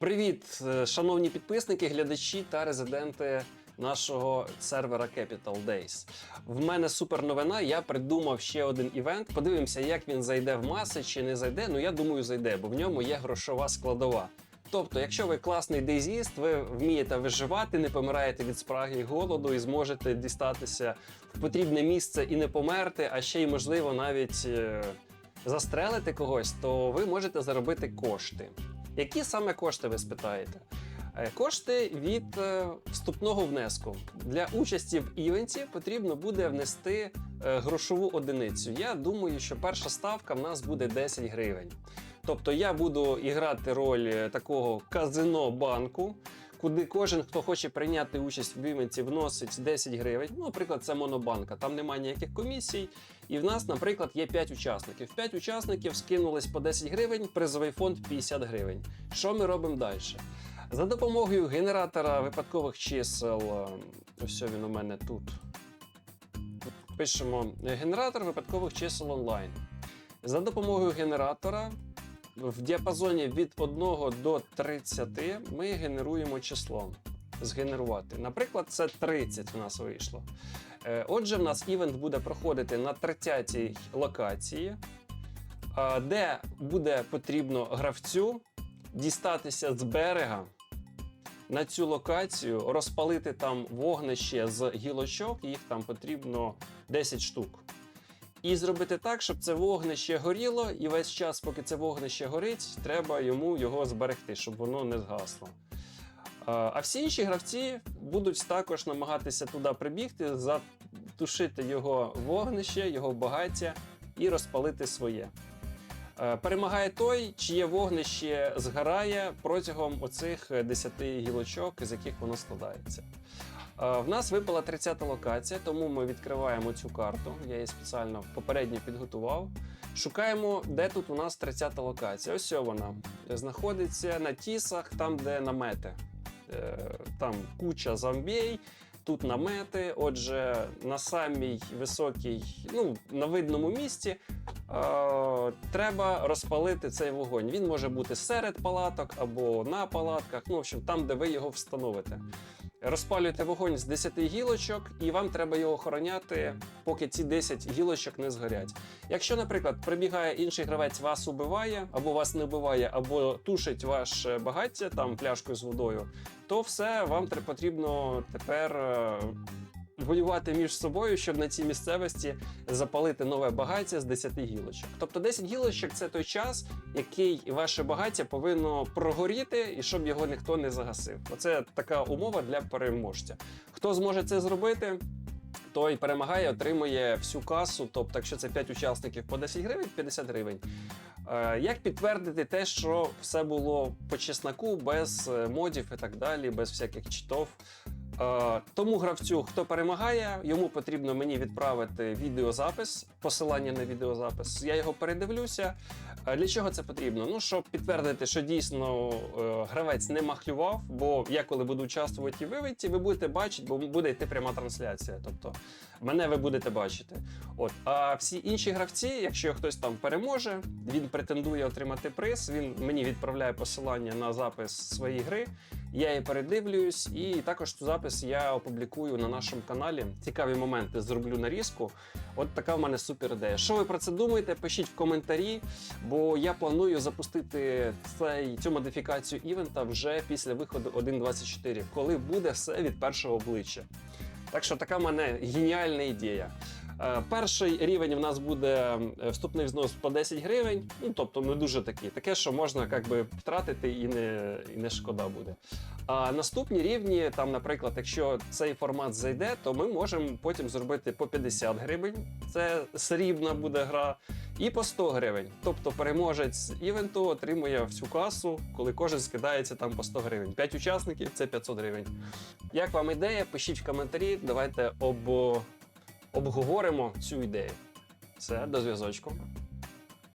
Привіт, е, шановні підписники, глядачі та резиденти нашого сервера Capital Days. В мене супер новина. Я придумав ще один івент. Подивимося, як він зайде в маси чи не зайде. Ну я думаю, зайде, бо в ньому є грошова складова. Тобто, якщо ви класний дейзіст, ви вмієте виживати, не помираєте від спраги і голоду і зможете дістатися в потрібне місце і не померти, а ще й можливо навіть е, застрелити когось, то ви можете заробити кошти. Які саме кошти ви спитаєте? Е, Кошти від е, вступного внеску. Для участі в івенті потрібно буде внести е, грошову одиницю. Я думаю, що перша ставка в нас буде 10 гривень. Тобто я буду іграти роль такого казино банку, куди кожен, хто хоче прийняти участь в івенті, вносить 10 гривень. Ну, наприклад, це монобанка, там немає ніяких комісій. І в нас, наприклад, є 5 учасників. 5 учасників скинулись по 10 гривень, призовий фонд 50 гривень. Що ми робимо далі? За допомогою генератора випадкових чисел, е, ось він у мене тут. Пишемо генератор випадкових чисел онлайн. За допомогою генератора в діапазоні від 1 до 30 ми генеруємо число. Згенерувати. Наприклад, це 30 у нас вийшло. Е, Отже, в нас івент буде проходити на 30-й локації, де буде потрібно гравцю дістатися з берега на цю локацію, розпалити там вогнище з гілочок, їх там потрібно 10 штук. І зробити так, щоб це вогнище горіло, і весь час, поки це вогнище горить, треба йому його зберегти, щоб воно не згасло. А всі інші гравці будуть також намагатися туди прибігти, затушити його вогнище, його багаття і розпалити своє. Е, Перемагає той, чиє вогнище згорає протягом оцих 10 гілочок, з яких воно складається. Е, В нас випала 30-та локація, тому ми відкриваємо цю карту. Я її спеціально попередньо підготував. Шукаємо, де тут у нас 30-та локація. Ось вона знаходиться на тісах, там, де намети. Е, Там куча зомбій, тут намети. Отже, на самій високій, ну, на видному місці е, треба розпалити цей вогонь. Він може бути серед палаток або на палатках, ну, в общем, там, де ви його встановите. Розпалюєте вогонь з 10 гілочок, і вам треба його охороняти, поки ці 10 гілочок не згорять. Якщо, наприклад, прибігає інший гравець, вас убиває, або вас не вбиває, або тушить ваше багаття там пляшкою з водою, то все вам потрібно тепер е, воювати між собою, щоб на цій місцевості запалити нове багаття з 10 гілочок. Тобто 10 гілочок це той час, який ваше багаття повинно прогоріти, і щоб його ніхто не загасив. Оце така умова для переможця. Хто зможе це зробити? Той перемагає, отримує всю касу. Тобто, якщо це 5 учасників по 10 гривень, 50 гривень. Е, Як підтвердити те, що все було по чесноку, без е, модів і так далі, без всяких читов? Е, Тому гравцю, хто перемагає, йому потрібно мені відправити відеозапис, посилання на відеозапис. Я його передивлюся. Е, Для чого це потрібно? Ну, щоб підтвердити, що дійсно е, гравець не махлював, бо я коли буду участвувати в івенті, ви будете бачити, бо буде йти пряма трансляція. Тобто мене ви будете бачити. От. А всі інші гравці, якщо хтось там переможе, він претендує отримати приз, він мені відправляє посилання на запис своєї гри. Я її передивлююсь, і також цю запис я опублікую на нашому каналі. Цікаві моменти зроблю нарізку. От така в мене супер ідея. Що ви про це думаєте? Пишіть в коментарі, бо я планую запустити цей, цю модифікацію івента вже після виходу 1.24, коли буде все від першого обличчя. Так що така в мене геніальна ідея. Е, Перший рівень в нас буде е, вступний взнос по 10 гривень, ну тобто не дуже такий, таке, що можна як би, втратити і не, і не шкода буде. А наступні рівні, там, наприклад, якщо цей формат зайде, то ми можемо потім зробити по 50 гривень. Це срібна буде гра, і по 100 гривень. Тобто переможець івенту отримує всю касу, коли кожен скидається там по 100 гривень. 5 учасників це 500 гривень. Як вам ідея? Пишіть в коментарі, давайте об... обговоримо цю ідею. Все, до зв'язочку.